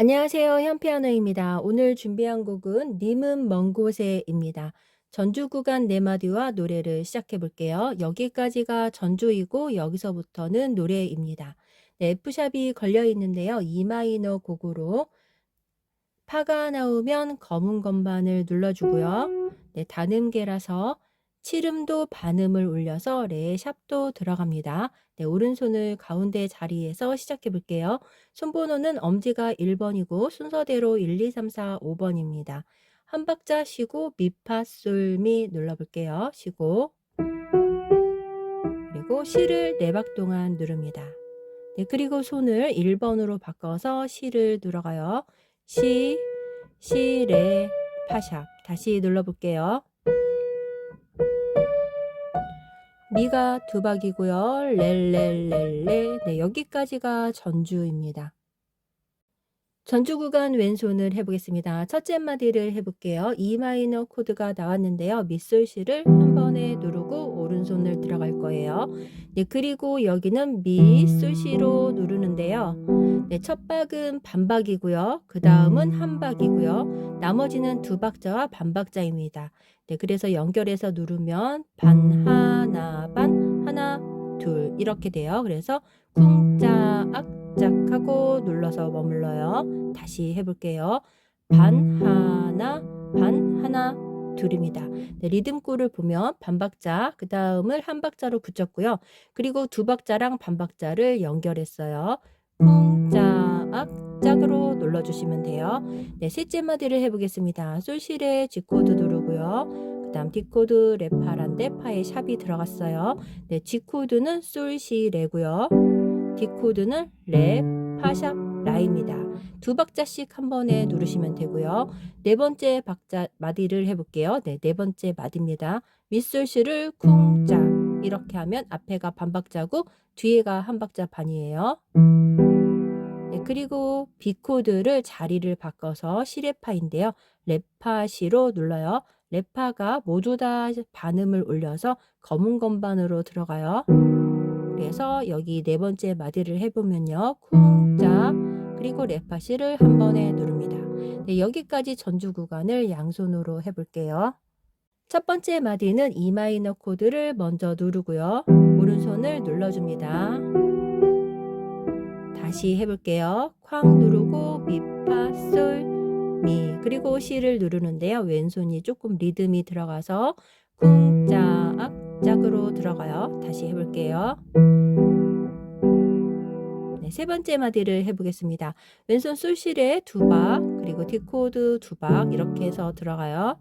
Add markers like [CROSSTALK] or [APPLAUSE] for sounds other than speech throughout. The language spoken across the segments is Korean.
안녕하세요. 현피아노입니다. 오늘 준비한 곡은 님은 먼 곳에입니다. 전주 구간 네 마디와 노래를 시작해 볼게요. 여기까지가 전주이고 여기서부터는 노래입니다. 네, F샵이 걸려 있는데요. E 마이너 곡으로 파가 나오면 검은 건반을 눌러주고요. 네, 단음계라서 칠음도 반음을 올려서 레 샵도 들어갑니다. 네, 오른손을 가운데 자리에서 시작해 볼게요. 손번호는 엄지가 1번이고 순서대로 1, 2, 3, 4, 5번입니다. 한 박자 쉬고 미파솔미 눌러볼게요. 쉬고 그리고 시를 네박 동안 누릅니다. 네, 그리고 손을 1번으로 바꿔서 시를 눌러가요. 시, 시, 레, 파샵. 다시 눌러볼게요. 미가 두 박이고요. 렐렐렐레. 네, 여기까지가 전주입니다. 전주 구간 왼손을 해보겠습니다. 첫째 마디를 해볼게요. E 마이너 코드가 나왔는데요. 밑솔씨를 한 번에 누르고 오른손을 들어갈 거예요. 네, 그리고 여기는 미, 솔씨로 누르는데요. 네, 첫 박은 반박이고요. 그 다음은 한 박이고요. 나머지는 두 박자와 반박자입니다. 네, 그래서 연결해서 누르면 반 하나 반 하나 둘 이렇게 돼요. 그래서 쿵짝 짝 하고 눌러서 머물러요. 다시 해볼게요. 반 하나 반 하나 둘입니다. 네, 리듬골을 보면 반박자 그 다음을 한 박자로 붙였고요. 그리고 두 박자랑 반박자를 연결했어요. 쿵짝 짝으로 눌러주시면 돼요. 네, 셋째 마디를 해보겠습니다. 솔실에 코드 누르고요. 그 다음 D 코드 레파란데 파에 샵이 들어갔어요. 네, G 코드는 솔시 레고요. D 코드는 레, 파샵, 라입니다. 두 박자씩 한 번에 누르시면 되고요. 네 번째 박자 마디를 해볼게요. 네, 네 번째 마디입니다. 밑솔씨를 쿵짝 이렇게 하면 앞에가 반 박자고 뒤에가 한 박자 반이에요. 네, 그리고 B 코드를 자리를 바꿔서 시레파인데요. 레파시로 눌러요. 레파가 모두 다 반음을 올려서 검은 건반으로 들어가요. 그래서 여기 네 번째 마디를 해보면요. 쿵짝 그리고 레파시를 한 번에 누릅니다. 네, 여기까지 전주 구간을 양손으로 해볼게요. 첫 번째 마디는 E 마이너 코드를 먼저 누르고요. 오른손을 눌러줍니다. 다시 해볼게요. 쾅 누르고 미파 솔 미 그리고 시를 누르는데요. 왼손이 조금 리듬이 들어가서 쿵짝 짝으로 들어가요. 다시 해볼게요. 네, 세 번째 마디를 해보겠습니다. 왼손 솔실에 두 박, 그리고 D코드 두 박, 이렇게 해서 들어가요.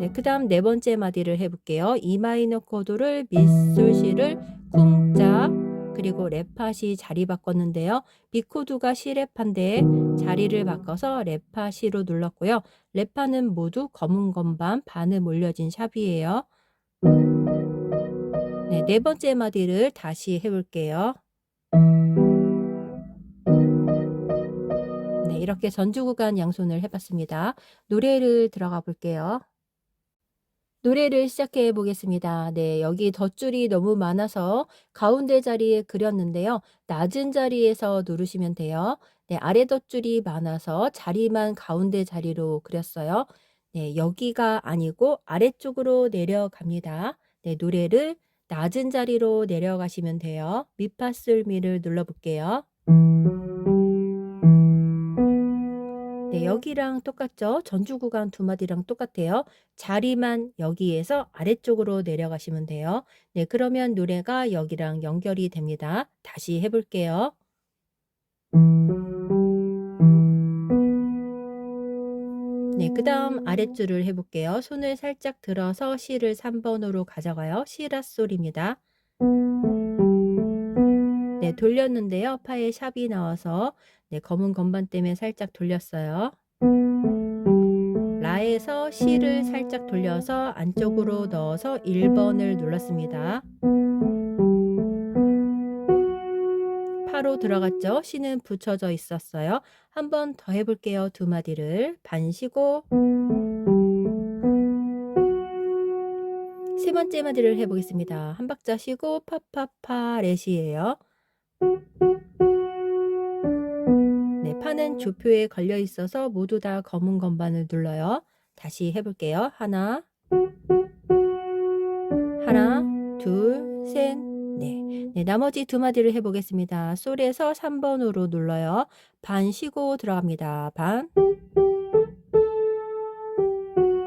네, 그 다음 네 번째 마디를 해볼게요. E 마이너 코드를 밑솔실을 쿵짝, 그리고 레파시 자리 바꿨는데요. B 코드가 시레파인데 자리를 바꿔서 레파시로 눌렀고요. 레파는 모두 검은 건반 반음 올려진 샵이에요. 네, 네 번째 마디를 다시 해볼게요. 네, 이렇게 전주 구간 양손을 해봤습니다. 노래를 들어가 볼게요. 노래를 시작해 보겠습니다. 네, 여기 덧줄이 너무 많아서 가운데 자리에 그렸는데요. 낮은 자리에서 누르시면 돼요. 네, 아래 덧줄이 많아서 자리만 가운데 자리로 그렸어요. 네, 여기가 아니고 아래쪽으로 내려갑니다. 네, 노래를 낮은 자리로 내려가시면 돼요. 미파솔미를 눌러볼게요. 네, 여기랑 똑같죠? 전주 구간 두 마디랑 똑같아요. 자리만 여기에서 아래쪽으로 내려가시면 돼요. 네, 그러면 노래가 여기랑 연결이 됩니다. 다시 해볼게요. 네, 그 다음 아랫줄을 해볼게요. 손을 살짝 들어서 시를 3번으로 가져가요. 시라솔입니다. 네, 돌렸는데요. 파에 샵이 나와서 네, 검은 건반 때문에 살짝 돌렸어요. 라에서 시를 살짝 돌려서 안쪽으로 넣어서 1번을 눌렀습니다. 파로 들어갔죠? 시는 붙여져 있었어요. 한 번 더 해볼게요. 두 마디를 반 쉬고 세 번째 마디를 해보겠습니다. 한 박자 쉬고 파파파 레시예요. 파는 조표에 걸려 있어서 모두 다 검은 건반을 눌러요. 다시 해볼게요. 하나, 하나, 둘, 셋, 넷. 네, 나머지 두 마디를 해보겠습니다. 솔에서 3번으로 눌러요. 반 쉬고 들어갑니다. 반.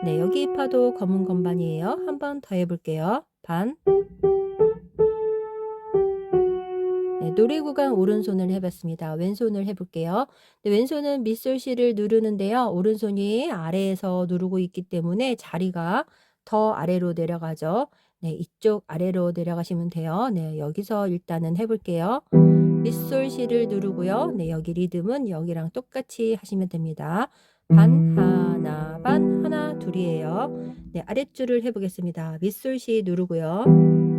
네, 여기 파도 검은 건반이에요. 한 번 더 해볼게요. 반. 네, 놀이구간 오른손을 해봤습니다. 왼손을 해볼게요. 네, 왼손은 밑솔씨를 누르는데요. 오른손이 아래에서 누르고 있기 때문에 자리가 더 아래로 내려가죠. 네, 이쪽 아래로 내려가시면 돼요. 네, 여기서 일단은 해볼게요. 밑솔씨를 누르고요. 네, 여기 리듬은 여기랑 똑같이 하시면 됩니다. 반 하나 반 하나 둘이에요. 네, 아랫줄을 해보겠습니다. 밑솔씨 누르고요.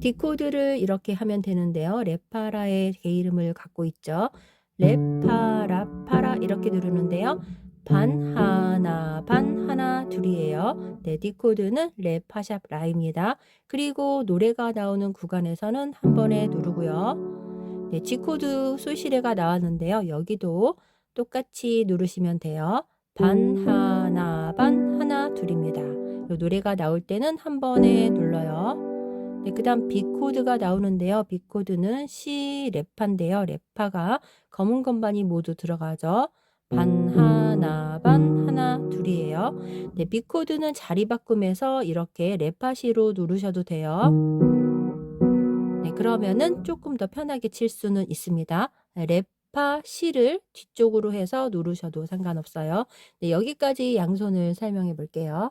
디코드를 이렇게 하면 되는데요. 레파라의 개 이름을 갖고 있죠. 레파라 파라 이렇게 누르는데요. 반 하나 반 하나 둘이에요. 네, 디코드는 레파샵 라입니다. 그리고 노래가 나오는 구간에서는 한 번에 누르고요. 네, G코드 소시레가 나왔는데요. 여기도 똑같이 누르시면 돼요. 반 하나 반 하나 둘입니다. 요 노래가 나올 때는 한 번에 눌러요. 네, 그 다음 B코드가 나오는데요. B코드는 C 레파인데요. 레파가 검은 건반이 모두 들어가죠. 반 하나 반 하나 둘이에요. 네, B코드는 자리 바꿈에서 이렇게 레파시로 누르셔도 돼요. 네, 그러면은 조금 더 편하게 칠 수는 있습니다. 네, 레파 C를 뒤쪽으로 해서 누르셔도 상관없어요. 네, 여기까지 양손을 설명해 볼게요.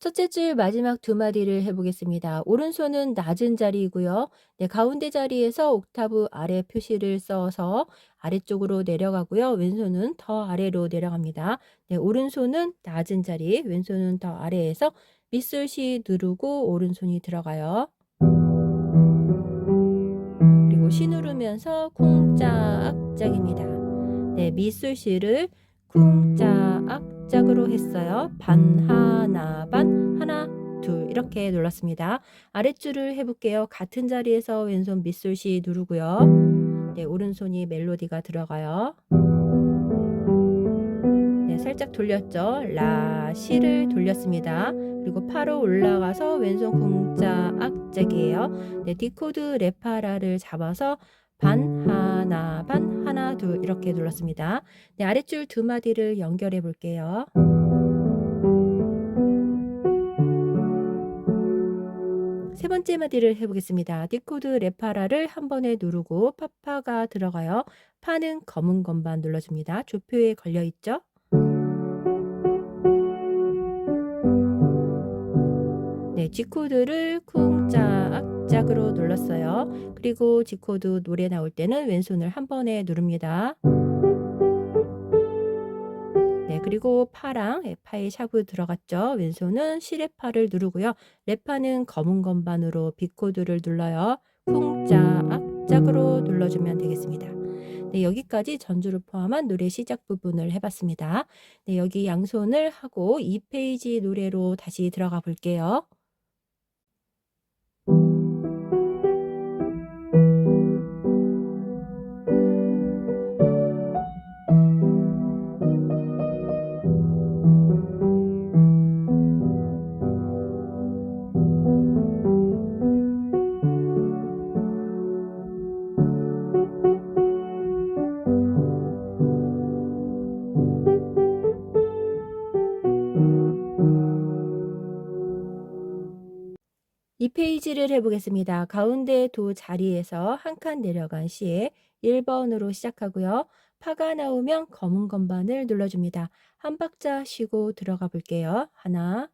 첫째 줄 마지막 두 마디를 해보겠습니다. 오른손은 낮은 자리이고요. 네, 가운데 자리에서 옥타브 아래 표시를 써서 아래쪽으로 내려가고요. 왼손은 더 아래로 내려갑니다. 네, 오른손은 낮은 자리, 왼손은 더 아래에서 밑솔시 누르고 오른손이 들어가요. 그리고 시 누르면서 쿵짝짝입니다. 네, 밑솔시를 쿵짝 짝으로 했어요. 반 하나 반 하나 둘 이렇게 눌렀습니다. 아랫줄을 해볼게요. 같은 자리에서 왼손 밑솔시 누르고요. 네, 오른손이 멜로디가 들어가요. 네, 살짝 돌렸죠. 라 시를 돌렸습니다. 그리고 파로 올라가서 왼손 쿵짝짝이에요. 네, 디코드 레파라를 잡아서 반 하나 반 하나 둘 이렇게 눌렀습니다. 네, 아랫줄 두 마디를 연결해 볼게요. 세 번째 마디를 해보겠습니다. 디코드 레파라를 한 번에 누르고 파파가 들어가요. 파는 검은 건반 눌러줍니다. 조표에 걸려 있죠? 네, G코드를 쿵짝 짝으로 눌렀어요. 그리고 G코드 노래 나올 때는 왼손을 한 번에 누릅니다. 네, 그리고 파랑 에파의 샵을 들어갔죠. 왼손은 시레파를 누르고요. 레파는 검은 건반으로 B코드를 눌러요. 쿵짝 짝으로 눌러주면 되겠습니다. 네, 여기까지 전주를 포함한 노래 시작 부분을 해봤습니다. 네, 여기 양손을 하고 2페이지 노래로 다시 들어가 볼게요. 이 페이지를 해보겠습니다. 가운데 도 자리에서 한 칸 내려간 시에 1번으로 시작하고요. 파가 나오면 검은 건반을 눌러줍니다. 한 박자 쉬고 들어가 볼게요. 하나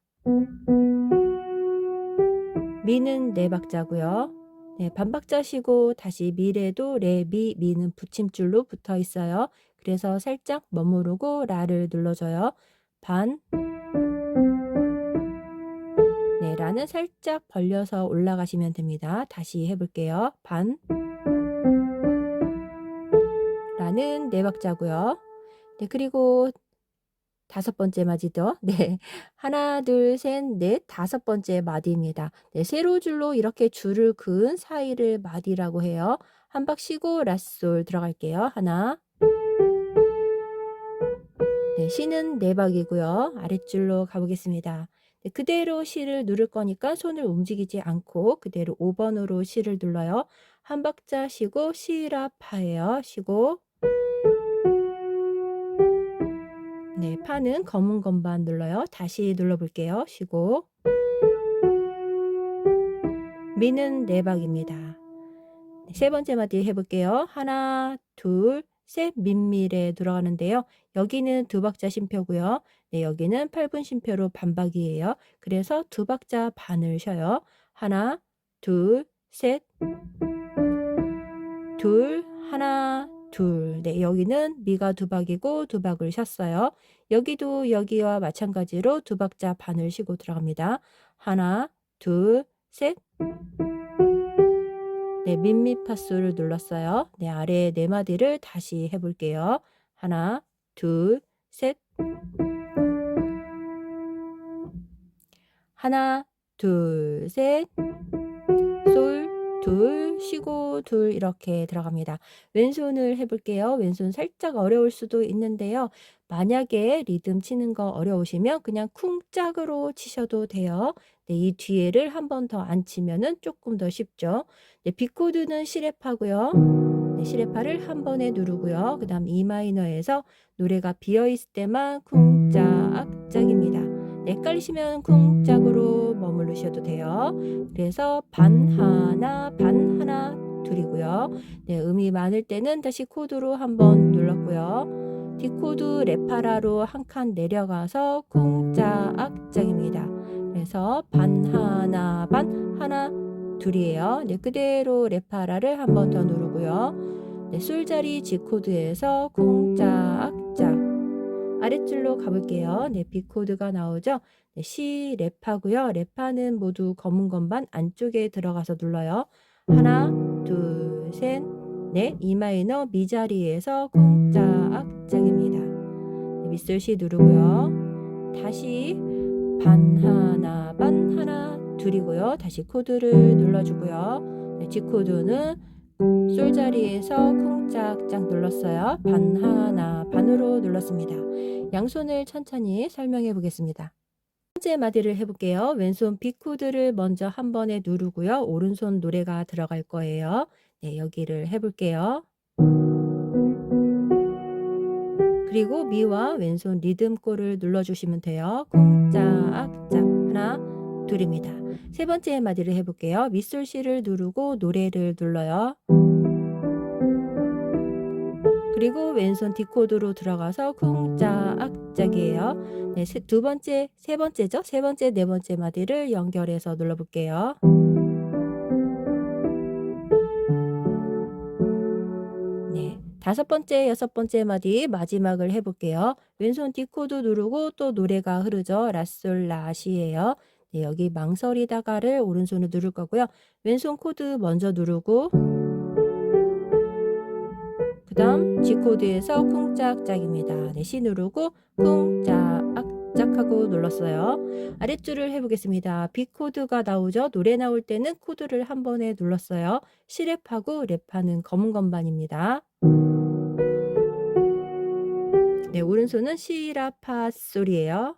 미는 네 박자고요. 네, 반 박자 쉬고 다시 미래도 레, 미, 미는 붙임줄로 붙어 있어요. 그래서 살짝 머무르고 라를 눌러줘요. 반 네, 라는 살짝 벌려서 올라가시면 됩니다. 다시 해볼게요. 반 라는 네 박자고요. 네, 그리고 다섯 번째 마디도 [LAUGHS] 네, 하나, 둘, 셋, 넷, 다섯 번째 마디입니다. 네, 세로 줄로 이렇게 줄을 그은 사이를 마디라고 해요. 한 박 쉬고 라솔 들어갈게요. 하나, 네, C는 네 박이고요. 아랫줄로 가보겠습니다. 네, 그대로 C를 누를 거니까 손을 움직이지 않고 그대로 5번으로 C를 눌러요. 한 박자 쉬고 C라 파예요. 쉬고 네, 파는 검은 건반 눌러요. 다시 눌러볼게요. 쉬고 미는 네 박입니다. 네, 세 번째 마디 해볼게요. 하나, 둘, 셋 민밀에 들어가는데요. 여기는 두 박자 쉼표고요. 네, 여기는 8분 쉼표로 반박이에요. 그래서 두 박자 반을 쉬어요. 하나, 둘, 셋, 둘, 하나, 둘. 네, 여기는 미가 두 박이고 두 박을 쉬었어요. 여기도 여기와 마찬가지로 두 박자 반을 쉬고 들어갑니다. 하나, 둘, 셋. 네, 민미파솔을 눌렀어요. 네, 아래 네 마디를 다시 해볼게요. 하나, 둘, 셋. 하나, 둘, 셋. 솔, 둘, 쉬고, 둘, 이렇게 들어갑니다. 왼손을 해볼게요. 왼손 살짝 어려울 수도 있는데요. 만약에 리듬 치는 거 어려우시면 그냥 쿵짝으로 치셔도 돼요. 네, 이 뒤에를 한 번 더 안 치면은 조금 더 쉽죠. 네, 비코드는 시레파고요. 네, 시레파를 한 번에 누르고요. 그 다음 E 마이너에서 노래가 비어 있을 때만 쿵짝 짝입니다. 네, 헷갈리시면 쿵짝으로 머무르셔도 돼요. 그래서 반 하나, 반 하나, 둘이고요. 네, 음이 많을 때는 다시 코드로 한번 눌렀고요. D코드 레파라로 한 칸 내려가서 쿵짝 짝입니다. 그래서 반 하나, 반 하나, 둘이에요. 네, 그대로 레파라를 한번 더 누르고요. 네, 솔자리 G코드에서 쿵짝 짝 아랫줄로 가볼게요. 네, B코드가 나오죠. 네, C 랩하고요. 랩하는 모두 검은 건반 안쪽에 들어가서 눌러요. 하나, 둘, 셋, 넷. E 마이너 미 자리에서 쿵짝 짝입니다. 네, 밑솔시 누르고요. 다시 반 하나, 반 하나, 둘이고요. 다시 코드를 눌러주고요. 네, G 코드는 솔 자리에서 쿵짝짝 눌렀어요. 반 하나 반으로 눌렀습니다. 양손을 천천히 설명해 보겠습니다. 번째 마디를 해볼게요. 왼손 B 코드를 먼저 한 번에 누르고요. 오른손 노래가 들어갈 거예요. 네, 여기를 해볼게요. 그리고 미와 왼손 리듬골을 눌러주시면 돼요. 쿵짝 짝 하나 둘입니다. 세 번째 마디를 해볼게요. 밑솔씨를 누르고 노래를 눌러요. 그리고 왼손 D코드로 들어가서 쿵짝짝이에요. 네, 두 번째, 세 번째죠? 세 번째, 네 번째 마디를 연결해서 눌러볼게요. 네, 다섯 번째, 여섯 번째 마디 마지막을 해볼게요. 왼손 D코드 누르고 또 노래가 흐르죠. 라솔 라시예요. 네, 여기 망설이다가를 오른손으로 누를 거고요. 왼손 코드 먼저 누르고 그 다음 G코드에서 쿵짝짝입니다. 네, C 누르고 쿵짝짝 하고 눌렀어요. 아랫줄을 해보겠습니다. B코드가 나오죠. 노래 나올 때는 코드를 한 번에 눌렀어요. C랩하고 랩하는 검은 건반입니다. 네, 오른손은 C라파 소리예요.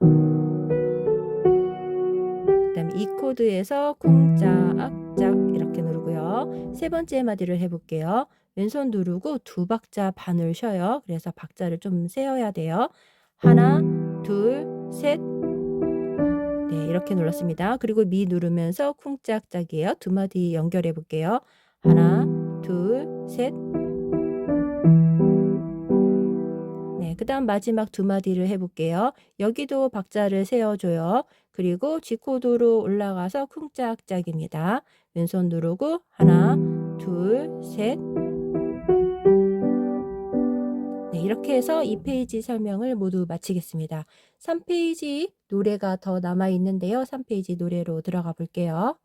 그다음 이 코드에서 쿵짝짝 이렇게 누르고요. 세 번째 마디를 해볼게요. 왼손 누르고 두 박자 반을 쉬어요. 그래서 박자를 좀 세어야 돼요. 하나, 둘, 셋. 네, 이렇게 눌렀습니다. 그리고 미 누르면서 쿵짝짝이에요. 두 마디 연결해 볼게요. 하나, 둘, 셋. 네, 그 다음 마지막 두 마디를 해볼게요. 여기도 박자를 세워줘요. 그리고 G코드로 올라가서 쿵짝짝입니다. 왼손 누르고 하나, 둘, 셋. 이렇게 해서 2페이지 설명을 모두 마치겠습니다. 3페이지 노래가 더 남아 있는데요. 3페이지 노래로 들어가 볼게요.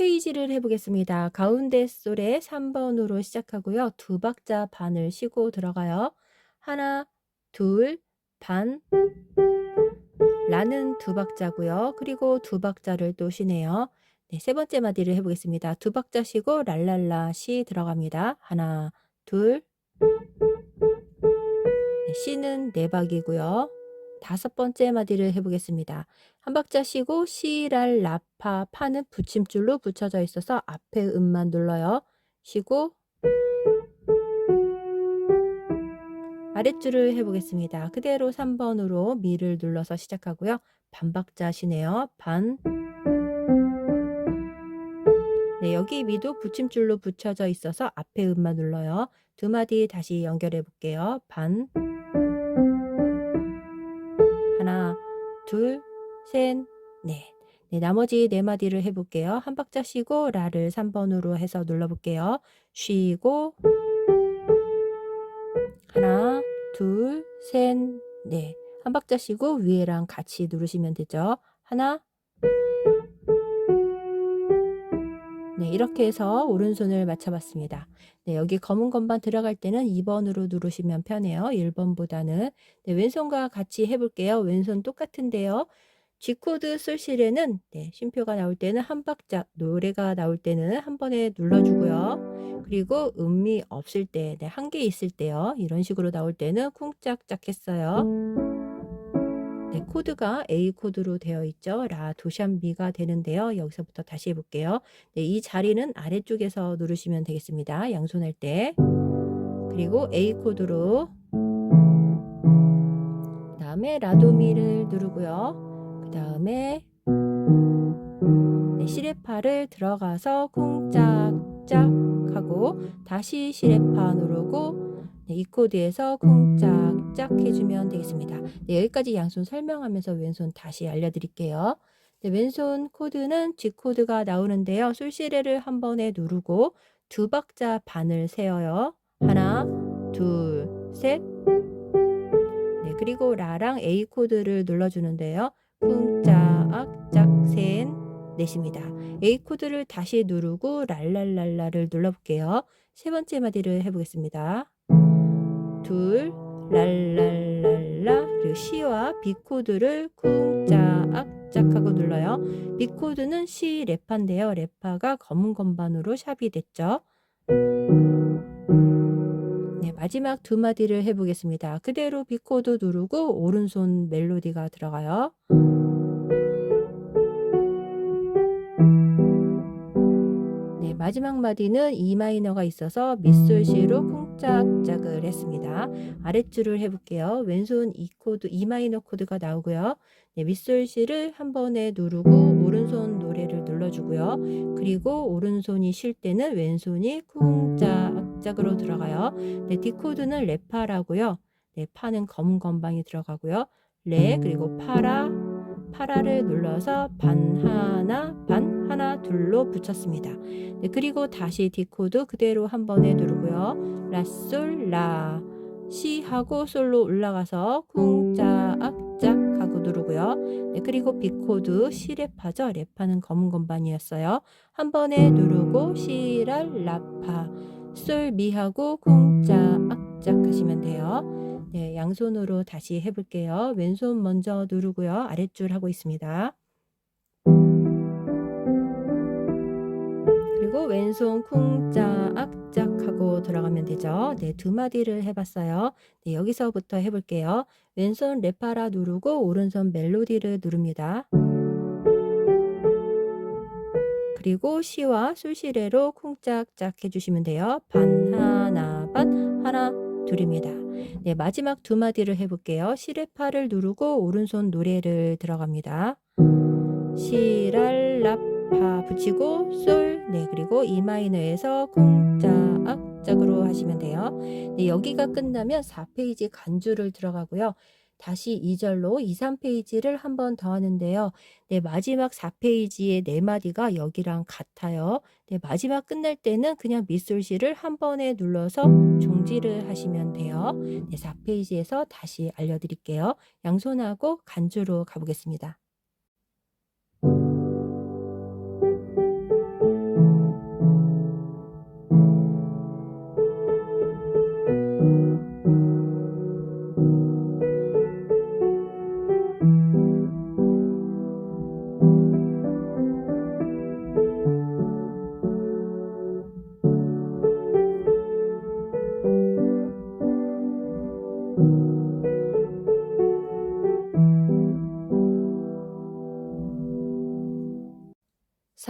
3페이지를 해보겠습니다. 가운데 솔에 3번으로 시작하고요. 두 박자 반을 쉬고 들어가요. 하나, 둘, 반, 라는 두 박자고요. 그리고 두 박자를 또 쉬네요. 네, 세 번째 마디를 해보겠습니다. 두 박자 쉬고 랄랄라 시 들어갑니다. 하나, 둘, 네, 시는 네 박이고요. 다섯 번째 마디를 해보겠습니다. 한 박자 쉬고 시랄 라파 파는 붙임줄로 붙여져 있어서 앞에 음만 눌러요. 쉬고 아랫줄을 해보겠습니다. 그대로 3번으로 미를 눌러서 시작하고요. 반박자 쉬네요. 반. 네, 여기 미도 붙임줄로 붙여져 있어서 앞에 음만 눌러요. 두 마디 다시 연결해 볼게요. 반. 둘, 셋, 넷. 네, 나머지 네 마디를 해볼게요. 한 박자 쉬고 라를 3번으로 해서 눌러볼게요. 쉬고 하나, 둘, 셋, 넷. 한 박자 쉬고 위에랑 같이 누르시면 되죠. 하나, 네, 이렇게 해서 오른손을 맞춰봤습니다. 네, 여기 검은 건반 들어갈 때는 2번으로 누르시면 편해요. 1번보다는. 네, 왼손과 같이 해볼게요. 왼손 똑같은데요. G코드 솔실에는 네, 쉼표가 나올 때는 한 박자, 노래가 나올 때는 한 번에 눌러주고요. 그리고 음미 없을 때, 네, 한 개 있을 때요. 이런 식으로 나올 때는 쿵짝짝 했어요. 네, 코드가 A 코드로 되어 있죠. 라 도샨미가 되는데요. 여기서부터 다시 해볼게요. 네, 이 자리는 아래쪽에서 누르시면 되겠습니다. 양손 할 때. 그리고 A 코드로 그 다음에 라도미를 누르고요. 그 다음에 네, 시레파를 들어가서 쿵짝짝 하고 다시 시레파 누르고 네, 이 코드에서 쿵짝 짝 해주면 되겠습니다. 네, 여기까지 양손 설명하면서 왼손 다시 알려드릴게요. 네, 왼손 코드는 G 코드가 나오는데요. 솔시레를 한 번에 누르고 두 박자 반을 세어요. 하나, 둘, 셋. 네, 그리고 라랑 A 코드를 눌러주는데요. 쿵짝짝 셋, 넷입니다. A 코드를 다시 누르고 랄랄랄라를 눌러볼게요. 세 번째 마디를 해보겠습니다. 둘, 랄랄랄라 그리고 C와 B 코드를 쿵짝짝 하고 눌러요. B 코드는 C 레파인데요. 레파가 검은 건반으로 샵이 됐죠. 네, 마지막 두 마디를 해보겠습니다. 그대로 B 코드 누르고 오른손 멜로디가 들어가요. 마지막 마디는 E 마이너가 있어서 밑솔시로 쿵짝짝을 했습니다. 아랫줄을 해볼게요. 왼손 E 코드, E 마이너 코드가 나오고요. 네, 밑솔시를 한 번에 누르고 오른손 노래를 눌러주고요. 그리고 오른손이 쉴 때는 왼손이 쿵짝짝으로 들어가요. 네, D 코드는 레파라고요. 네, 파는 검은 건방이 들어가고요. 레 그리고 파라 파라를 눌러서 반 하나 반 하나 둘로 붙였습니다. 네, 그리고 다시 D 코드 그대로 한 번에 누르고요. 라솔 라 시 하고 솔로 올라가서 쿵짝짝 하고 누르고요. 네, 그리고 B 코드 시 랩파죠. 랩파는 검은 건반이었어요. 한 번에 누르고 시랄 라파 솔 미하고 쿵짝짝 하시면 돼요. 네, 양손으로 다시 해볼게요. 왼손 먼저 누르고요. 아랫줄 하고 있습니다. 그리고 왼손 쿵짝짝 하고 들어가면 되죠. 네, 두 마디를 해봤어요. 네, 여기서부터 해볼게요. 왼손 레파라 누르고 오른손 멜로디를 누릅니다. 그리고 시와 솔시레로 쿵짝짝 해주시면 돼요. 반 하나 반 하나 둘입니다. 네, 마지막 두 마디를 해볼게요. 시레파를 누르고 오른손 노래를 들어갑니다. 시랄라 파 붙이고 솔, 네, 그리고 E 마이너에서 쿵짝짝으로 하시면 돼요. 네, 여기가 끝나면 4페이지 간주를 들어가고요. 다시 2절로 2, 3페이지를 한 번 더 하는데요. 네, 마지막 4페이지의 네 마디가 여기랑 같아요. 네, 마지막 끝날 때는 그냥 밑솔시를 한 번에 눌러서 종지를 하시면 돼요. 네, 4페이지에서 다시 알려드릴게요. 양손하고 간주로 가보겠습니다.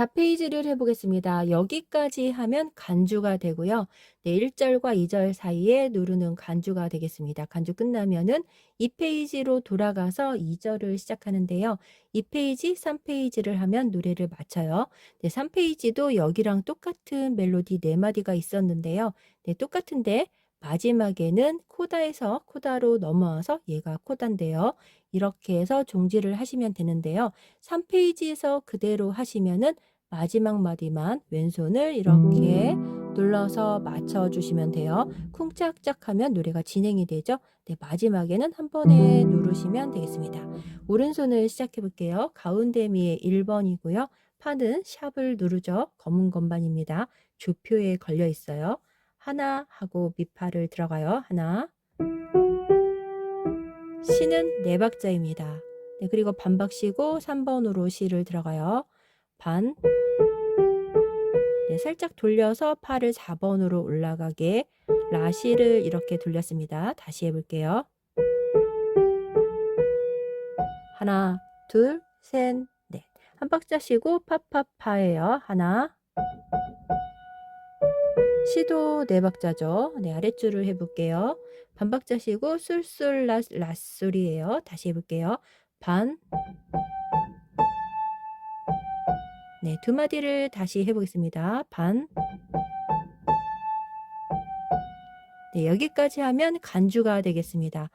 4페이지를 해보겠습니다. 여기까지 하면 간주가 되고요. 네, 1절과 2절 사이에 누르는 간주가 되겠습니다. 간주 끝나면은 2페이지로 돌아가서 2절을 시작하는데요. 2페이지, 3페이지를 하면 노래를 맞춰요. 네, 3페이지도 여기랑 똑같은 멜로디 4마디가 있었는데요. 네, 똑같은데 마지막에는 코다에서 코다로 넘어와서 얘가 코다인데요. 이렇게 해서 종지를 하시면 되는데요. 3페이지에서 그대로 하시면은 마지막 마디만 왼손을 이렇게 눌러서 맞춰주시면 돼요. 쿵짝짝 하면 노래가 진행이 되죠. 네, 마지막에는 한 번에 누르시면 되겠습니다. 오른손을 시작해 볼게요. 가운데 미에 1번이고요. 파는 샵을 누르죠. 검은 건반입니다. 주표에 걸려 있어요. 하나 하고 밑팔을 들어가요. 하나. 시는 네 박자입니다. 네, 그리고 반박 쉬고 3번으로 시를 들어가요. 반. 네, 살짝 돌려서 팔을 4번으로 올라가게 라시를 이렇게 돌렸습니다. 다시 해볼게요. 하나, 둘, 셋, 넷. 한 박자 쉬고 파파파예요. 하나. 시도 네 박자죠. 네, 아랫줄을 해볼게요. 반박자 쉬고 술술 라, 라소리예요. 다시 해볼게요. 반. 네, 두 마디를 다시 해보겠습니다. 반. 네, 여기까지 하면 간주가 되겠습니다.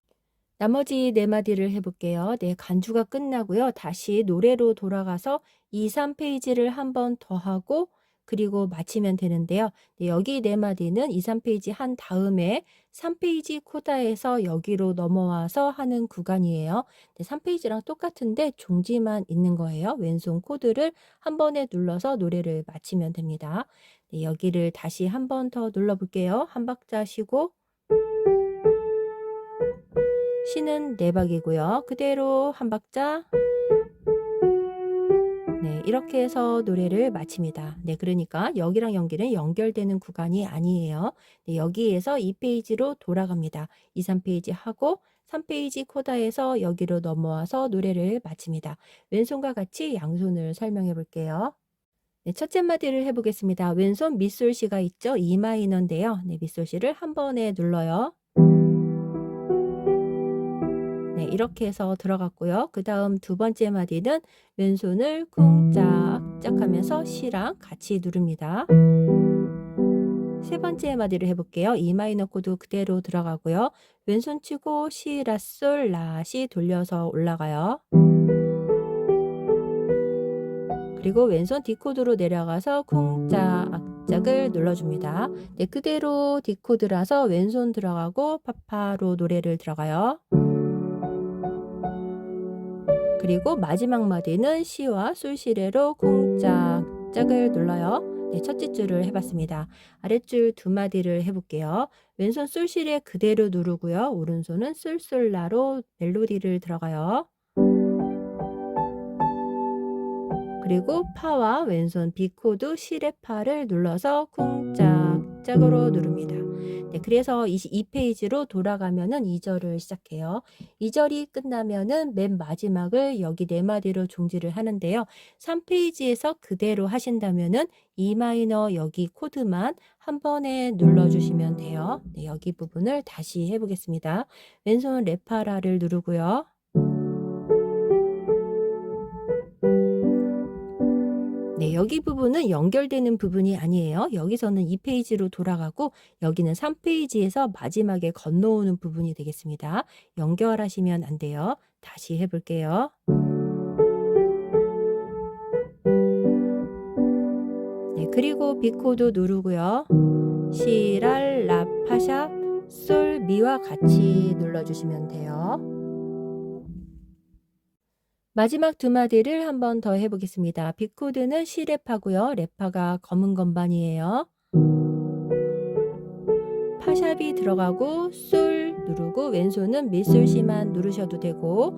나머지 네 마디를 해볼게요. 네, 간주가 끝나고요. 다시 노래로 돌아가서 2, 3페이지를 한 번 더 하고 그리고 마치면 되는데요. 네, 여기 네 마디는 2, 3페이지 한 다음에 3페이지 코다에서 여기로 넘어와서 하는 구간이에요. 네, 3페이지랑 똑같은데 종지만 있는 거예요. 왼손 코드를 한 번에 눌러서 노래를 마치면 됩니다. 네, 여기를 다시 한 번 더 눌러볼게요. 한 박자 쉬고 시는 네 박이고요. 그대로 한 박자 네, 이렇게 해서 노래를 마칩니다. 네, 그러니까 여기랑 연기는 연결되는 구간이 아니에요. 네, 여기에서 2페이지로 돌아갑니다. 2, 3페이지 하고 3페이지 코다에서 여기로 넘어와서 노래를 마칩니다. 왼손과 같이 양손을 설명해 볼게요. 네, 첫째 마디를 해보겠습니다. 왼손 밑솔시가 있죠? E 마이너인데요. 네, 밑솔시를 한 번에 눌러요. 이렇게 해서 들어갔고요. 그 다음 두 번째 마디는 왼손을 쿵짝짝 하면서 시랑 같이 누릅니다. 세 번째 마디를 해볼게요. E 마이너 코드 그대로 들어가고요. 왼손 치고 시, 라, 솔, 라, 시 돌려서 올라가요. 그리고 왼손 D 코드로 내려가서 쿵짝짝을 눌러줍니다. 네, 그대로 D 코드라서 왼손 들어가고 파파로 노래를 들어가요. 그리고 마지막 마디는 시와 솔시레로 쿵짝짝을 눌러요. 네, 첫째 줄을 해봤습니다. 아랫줄 두 마디를 해볼게요. 왼손 솔시레 그대로 누르고요. 오른손은 솔솔라로 멜로디를 들어가요. 그리고 파와 왼손 B코드 시레파를 눌러서 쿵짝 짝으로 누릅니다. 네, 그래서 22페이지로 돌아가면은 2절을 시작해요. 2절이 끝나면은 맨 마지막을 여기 네 마디로 종지를 하는데요. 3페이지에서 그대로 하신다면은 E 마이너 여기 코드만 한 번에 눌러주시면 돼요. 네, 여기 부분을 다시 해보겠습니다. 왼손 레파라를 누르고요. 여기 부분은 연결되는 부분이 아니에요. 여기서는 2페이지로 돌아가고 여기는 3페이지에서 마지막에 건너오는 부분이 되겠습니다. 연결하시면 안 돼요. 다시 해볼게요. 네, 그리고 B코드 누르고요. 시랄, 라, 파샵, 솔, 미와 같이 눌러주시면 돼요. 마지막 두 마디를 한 번 더 해보겠습니다. B코드는 C랩하고요. 랩파가 검은 건반이에요. 파샵이 들어가고 솔 누르고 왼손은 밑솔시만 누르셔도 되고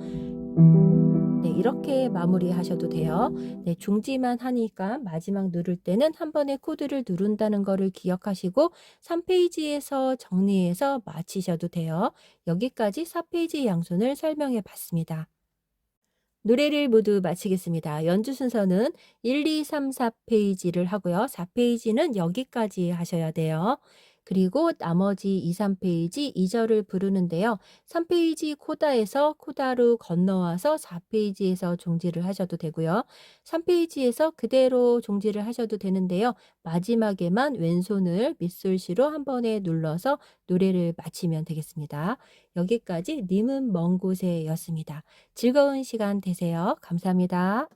네, 이렇게 마무리 하셔도 돼요. 네, 중지만 하니까 마지막 누를 때는 한 번에 코드를 누른다는 거를 기억하시고 3페이지에서 정리해서 마치셔도 돼요. 여기까지 4페이지 양손을 설명해 봤습니다. 노래를 모두 마치겠습니다. 연주 순서는 1, 2, 3, 4페이지를 하고요. 4페이지는 여기까지 하셔야 돼요. 그리고 나머지 2, 3페이지 2절을 부르는데요. 3페이지 코다에서 코다로 건너와서 4페이지에서 종지를 하셔도 되고요. 3페이지에서 그대로 종지를 하셔도 되는데요. 마지막에만 왼손을 밑솔시로 한 번에 눌러서 노래를 마치면 되겠습니다. 여기까지 님은 먼 곳에였습니다. 즐거운 시간 되세요. 감사합니다.